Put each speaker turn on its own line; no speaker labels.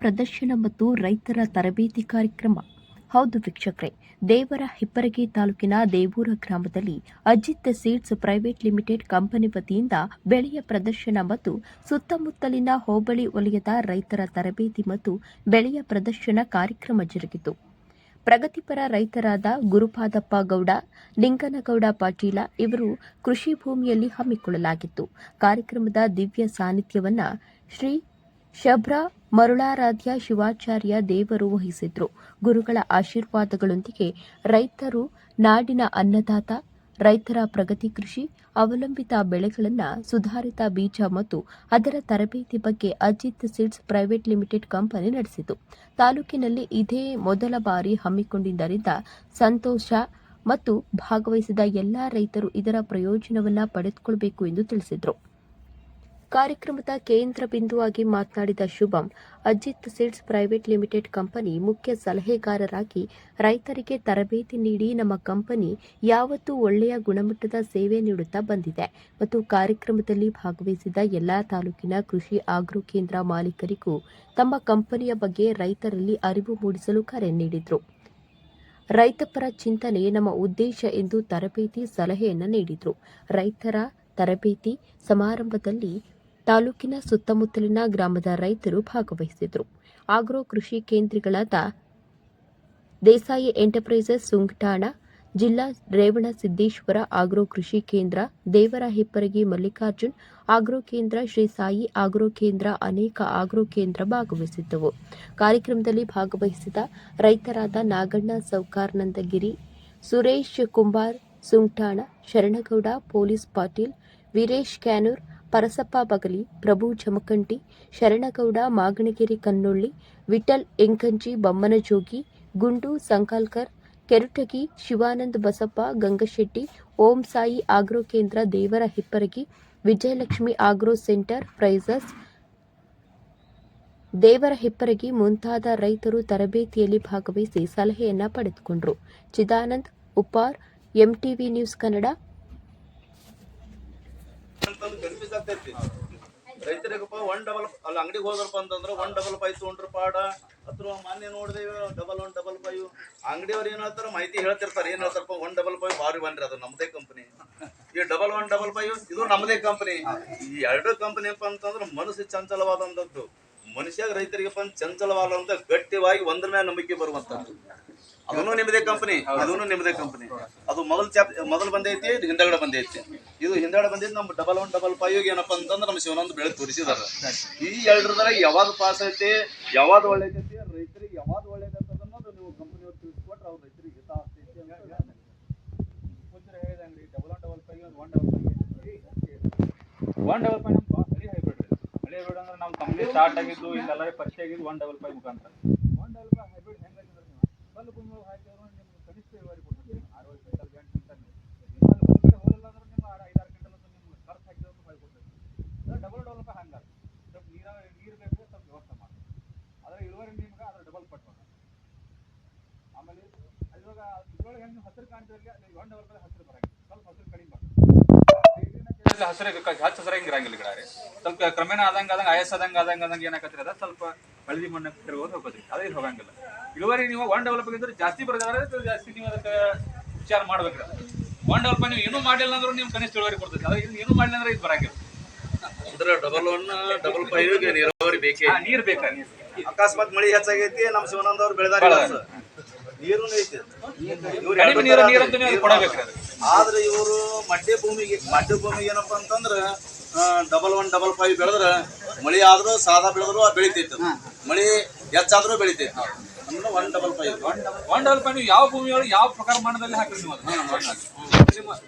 ಪ್ರದರ್ಶನ ಮತ್ತು ರೈತರ ತರಬೇತಿ ಕಾರ್ಯಕ್ರಮ. ಹೌದು ವೀಕ್ಷಕರೇ, ದೇವರ ಹಿಪ್ಪರಗಿ ತಾಲೂಕಿನ ದೇವೂರ ಗ್ರಾಮದಲ್ಲಿ Ajit seeds private limited company ವತಿಯಿಂದ ಬೆಳೆಯ ಪ್ರದರ್ಶನ ಮತ್ತು ಸುತ್ತಮುತ್ತಲಿನ ಹೋಬಳಿ ವಲಯದ ರೈತರ ತರಬೇತಿ ಮತ್ತು ಬೆಳೆಯ ಪ್ರದರ್ಶನ ಕಾರ್ಯಕ್ರಮ ಜರುಗಿತು. ಪ್ರಗತಿಪರ ರೈತರಾದ ಗುರುಪಾದಪ್ಪ ಗೌಡ, ಲಿಂಗನಗೌಡ ಪಾಟೀಲ ಇವರು ಕೃಷಿ ಭೂಮಿಯಲ್ಲಿ ಹಮ್ಮಿಕೊಳ್ಳಲಾಗಿತ್ತು. ಕಾರ್ಯಕ್ರಮದ ದಿವ್ಯ ಸಾನ್ನಿಧ್ಯವನ್ನು ಶ್ರೀ ಶಬ್ರ ಮರುಳಾರಾಧ್ಯ ಶಿವಾಚಾರ್ಯ ದೇವರು ವಹಿಸಿದ್ರು. ಗುರುಗಳ ಆಶೀರ್ವಾದಗಳೊಂದಿಗೆ ರೈತರು ನಾಡಿನ ಅನ್ನದಾತ, ರೈತರ ಪ್ರಗತಿ ಕೃಷಿ, ಅವಲಂಬಿತ ಬೆಳೆಗಳನ್ನು ಸುಧಾರಿತ ಬೀಜ ಮತ್ತು ಅದರ ತರಬೇತಿ ಬಗ್ಗೆ Ajit seeds private limited company ನಡೆಸಿತು ತಾಲೂಕಿನಲ್ಲಿ ಇದೇ ಮೊದಲ ಬಾರಿ ಹಮ್ಮಿಕೊಂಡಿದ್ದರಿಂದ ಸಂತೋಷ ಮತ್ತು ಭಾಗವಹಿಸಿದ ಎಲ್ಲಾ ರೈತರು ಇದರ ಪ್ರಯೋಜನವನ್ನು ಪಡೆದುಕೊಳ್ಳಬೇಕು ಎಂದು ತಿಳಿಸಿದರು. ಕಾರ್ಯಕ್ರಮದ ಕೇಂದ್ರ ಬಿಂದುವಾಗಿ ಮಾತನಾಡಿದ Shubham, Ajit seeds private limited company ಮುಖ್ಯ ಸಲಹೆಗಾರರಾಗಿ ರೈತರಿಗೆ ತರಬೇತಿ ನೀಡಿ ನಮ್ಮ ಕಂಪನಿ ಯಾವತ್ತೂ ಒಳ್ಳೆಯ ಗುಣಮಟ್ಟದ ಸೇವೆ ನೀಡುತ್ತಾ ಬಂದಿದೆ ಮತ್ತು ಕಾರ್ಯಕ್ರಮದಲ್ಲಿ ಭಾಗವಹಿಸಿದ ಎಲ್ಲಾ ತಾಲೂಕಿನ ಕೃಷಿ ಆಗ್ರೋ ಕೇಂದ್ರ ಮಾಲೀಕರಿಗೂ ತಮ್ಮ ಕಂಪನಿಯ ಬಗ್ಗೆ ರೈತರಲ್ಲಿ ಅರಿವು ಮೂಡಿಸಲು ಕರೆ ನೀಡಿದರು. ರೈತಪರ ಚಿಂತನೆ ನಮ್ಮ ಉದ್ದೇಶ ಎಂದು ತರಬೇತಿ ಸಲಹೆಯನ್ನು ನೀಡಿದರು. ರೈತರ ತರಬೇತಿ ಸಮಾರಂಭದಲ್ಲಿ ತಾಲೂಕಿನ ಸುತ್ತಮುತ್ತಲಿನ ಗ್ರಾಮದ ರೈತರು ಭಾಗವಹಿಸಿದರು. ಆಗ್ರೋ ಕೃಷಿ ಕೇಂದ್ರಗಳಾದ ದೇಸಾಯಿ ಎಂಟರ್ಪ್ರೈಸಸ್ ಸುಂಕಟಾಣ ಜಿಲ್ಲಾ ರೇವಣ ಸಿದ್ದೇಶ್ವರ ಆಗ್ರೋ ಕೃಷಿ ಕೇಂದ್ರ, ದೇವರ ಹಿಪ್ಪರಗಿ ಮಲ್ಲಿಕಾರ್ಜುನ್ ಆಗ್ರೋ ಕೇಂದ್ರ, ಶ್ರೀ ಸಾಯಿ ಆಗ್ರೋ ಕೇಂದ್ರ ಅನೇಕ ಆಗ್ರೋ ಕೇಂದ್ರ ಭಾಗವಹಿಸಿದ್ದವು. ಕಾರ್ಯಕ್ರಮದಲ್ಲಿ ಭಾಗವಹಿಸಿದ ರೈತರಾದ Naganna Soukarnandagiri Suresh Kumbar Sunkatan Sharanagouda police Patil, Veeresh Kyanur Parasappa Bagali, Prabhu Jamakhandi, Sharanagouda, Maganagiri Kannolli Vithal Enkanji, Bammanajogi, Gundu Sankalkar, Kerutagi, Shivananda Basappa, Gangashetti, Om Sai agro Kendra, Devara Hipparagi, Vijayalakshmi agro centre, prices, Devara Hipparagi ಮುಂತಾದ ರೈತರು ತರಬೇತಿಯಲ್ಲಿ ಭಾಗವಹಿಸಿ ಸಲಹೆಯನ್ನ ಪಡೆದುಕೊಂಡರು. Chidanand Uppar, MTV news Kannada
confuse ಆಗ್ತೈತಿ ರೈತರಿಗಪ್ಪ one double ಅಲ್ಲಿ ಅಂಗಡಿಗೆ ಹೋದ್ರಪ್ಪ ಅಂತಂದ್ರೆ ಒನ್ ಡಬಲ್ ಫೈವ್ ತೊಗೊಂಡ್ರ ಪಾಡ. ಅಥವಾ ಮಾನ್ಯ ನೋಡಿದೇವೆ ಡಬಲ್ ಒನ್ ಡಬಲ್ ಫೈವ್ ಅಂಗಡಿಯವ್ರು ಏನ್ ಹೇಳ್ತಾರ ಮಾಹಿತಿ ಹೇಳ್ತಿರ್ತಾರೆ. ಏನ್ ಹೇಳ್ತಾರಪ್ಪ ಒನ್ ಡಬಲ್ ಫೈವ್ ಬಾರಿ ಬನ್ರಿ ಅದು ನಮ್ಮದೇ ಕಂಪನಿ ಈ ಡಬಲ್ ಒನ್ ಡಬಲ್ ಫೈವ್ ಇದು ನಮ್ಮದೇ ಕಂಪನಿ ಈ ಎರಡು ಕಂಪನಿ ಅಪ್ಪ ಅಂತಂದ್ರೆ ಮನಸ್ಸು ಚಂಚಲವಾದಂಥದ್ದು. ಮನುಷ್ಯ ರೈತರಿಗಪ್ಪ ಅಂತ ಚಂಚಲವಾದಂತ ಗಟ್ಟಿಯಾಗಿ ಒಂದ್ರ ಮೇಲೆ ನಂಬಿಕೆ ಬರುವಂತದ್ದು ಅದನ್ನು ನಿಮ್ಮದೇ ಕಂಪನಿ ಅದನ್ನು ನಿಮ್ಮದೇ ಕಂಪನಿ ಅದು ಮೊದಲು ಚಾಪ್ ಮೊದಲು ಬಂದೈತಿ, ಇದು ಹಿಂದಗಡೆ ಬಂದೈತಿ. ಇದು ಹಿಂದಗಡೆ ಬಂದಿದ್ದು ನಮ್ಮ ಡಬಲ್ ಒನ್ ಡಬಲ್ ಫೈವ್ ಏನಪ್ಪ ಅಂತಂದ್ರೆ ನಮ್ಮ ಶಿವನೊಂದು ಬೆಳೆ ತೋರಿಸಿದಾರ. ಈ ಎರಡರದಾಗ ಯಾವಾಗ ಪಾಸ್ ಐತಿ ಯಾವಾಗ ಒಳ್ಳೇದೈತಿ ರೈತರಿಗೆ ಯಾವಾಗ ಒಳ್ಳೇದೈತೆ ಅನ್ನೋದು ನೀವು ಕಂಪನಿ ಅವ್ರು ತಿಳಿಸ್ಕೊಟ್ರೆ ಅವ್ರು ರೈತರಿಗೆ ಹಿತ ಆಗ್ತೈತಿ ಅಂತ
double one double five one double one double hybrid ಹಳಿ ಹೈಬ್ರಿಡ್ ಅಂದ್ರೆ ನಮ್ಮ ಕಂಪ್ನಿ ಸ್ಟಾರ್ಟ್ ಆಗಿದ್ದು, ಇಲ್ಲೆಲ್ಲ ಪರಿಚಯ ಆಗಿದ್ದು ಒನ್ ಡಬಲ್ ಫೈವ್ ಮುಖಾಂತರ ಒನ್ ಡಬಲ್ ಫೈವ್ ಹೈಬ್ರಿಡ್ ಹೆಂಗಾಗಿದ್ರೆ ನೀವು ಕಲ್ಲು ಭೂಮಿ ಒಳಗೆ ಹಾಕಿದ್ರೆ ನಿಮ್ಗೆ ಕನಿಷ್ಠ ಇಳುವರಿ ಕೊಡ್ತೀವಿ ಆರು ಕ್ವಿಂಟಲ್ ಎಂಟು ಕ್ವಿಂಟಲ್ ನಿಮ್ಮ ಅಲ್ಲಿ ಒಂದು ಕಡೆ ಹೋಲಿಲ್ಲ ಅಂದ್ರೆ ನಿಮ್ಮ ಆರು ಐದಾರು ಕ್ವಿಂಟಲ್ ಅಂತ ನಿಮ್ಗೆ ಖರ್ಚು ಹಾಕಿದ್ರೆ ಹೊಳಿ ಕೊಡ್ತೀವಿ ಡಬಲ್ ಡಬಲ್ ಫೈವ್ ಹಂಗಲ್ಲ ಸ್ವಲ್ಪ ನೀರಾವರಿ ನೀರು ಬೇಕು ಸ್ವಲ್ಪ ವ್ಯವಸ್ಥೆ ಮಾಡಿ ಅದರ ಇಳುವರಿ ನಿಮ್ಗೆ ಅದ್ರ ಡಬಲ್ ಪಟ್ಟು ಆಮೇಲೆ ಇವಾಗ ಇದ್ರೊಳಗೆ ಹೆಂಗೆ ಹಸಿರು ಹಸಿರು ಬರಂಗಿಲ್ಲ. ಸ್ವಲ್ಪ ಹಸಿರು ಕಡಿಮೆ ಬರ್ತದೆ ಹಸಿರು ಹಚ್ಚ ಹಸಿರ ಹಿಂಗೆ ಇರಂಗಿಲ್ಲ ಗಿಡ ರೀ. ಸ್ವಲ್ಪ ಕ್ರಮೇಣ ಆದಂಗ ಆದಂಗ ಆಯಸ್ ಆದಂಗ ಆದಂಗ ಆದಂಗ ಏನಾಕತ್ರಿ ಅದ? ಸ್ವಲ್ಪ ಹಳದಿ ಮಣ್ಣು ತಿರುಗೋದು ಹೋಗೋದ್ರಿ. ಅದೇ ಹೋಗಂಗಿಲ್ಲ. ಇಳುವರಿ ನೀವು ಒನ್ ಡೆವಲಪ್ ಇದ್ರೆ ಜಾಸ್ತಿ ಬರೋದಾದ್ರೆ ಜಾಸ್ತಿ ನೀವು ಅದಕ್ಕೆ ವಿಚಾರ ಮಾಡ್ಬೇಕ್ರಿ. ಒನ್ ಡೆವಲಪ್ ನೀವು ಏನೂ ಮಾಡಿಲ್ಲ ಅಂದ್ರೆ ನೀವು ಕನಿಷ್ಠ ಇಳುವರಿ ಕೊಡ್ತೈತಿ. ಅದ್ರ ಏನೂ ಮಾಡಿಲ್ಲ ಅಂದ್ರೆ ಇದು ಬರಂಗಿಲ್ಲ
ಅಂದ್ರೆ ಡಬಲ್ ಒನ್ ಡಬಲ್ ಫೈವ್ ನೀರಾವರಿ ಬೇಕೇ?
ನೀರ್ ಬೇಕಾ? ನೀರ್.
ಅಕಸ್ಮಾತ್ ಮಳಿ ಹೆಚ್ಚಾಗೈತಿ ನಮ್ಮ ಶಿವನಂದ್ ಅವ್ರು ಬೆಳೆದಾಗ
ಬೆಳೆದಾರ.
ನೀರು ಐತಿ. ಇವ್ರು
ಕಡಿಮೆ ನೀರು ಕೊಡಬೇಕ್ರಿ ಅದು.
ಆದ್ರೆ ಇವರು ಮಡ್ಡೆ ಭೂಮಿಗೆ ಮಡ್ಡೆ ಭೂಮಿಗೆ ಏನಪ್ಪಾ ಅಂತಂದ್ರ ಡಬಲ್ ಒನ್ ಡಬಲ್ ಫೈವ್ ಬೆಳೆದ್ರ ಮಳಿ ಆದ್ರೂ ಸಾದಾ ಬೆಳೆದ್ರು ಬೆಳಿತೈತಿ ಮಳಿ ಹೆಚ್ಚಾದ್ರೂ ಬೆಳಿತೈತಿ. ಅಂದ್ರೆ one double five
one double five ಯಾವ ಭೂಮಿಯೊಳಗೆ ಯಾವ ಪ್ರಕಾರ ಮಣ್ಣದಲ್ಲಿ ಹಾಕಿರಿ ನೀವು ಅದನ್ನ? ನಿಮ್ಮ-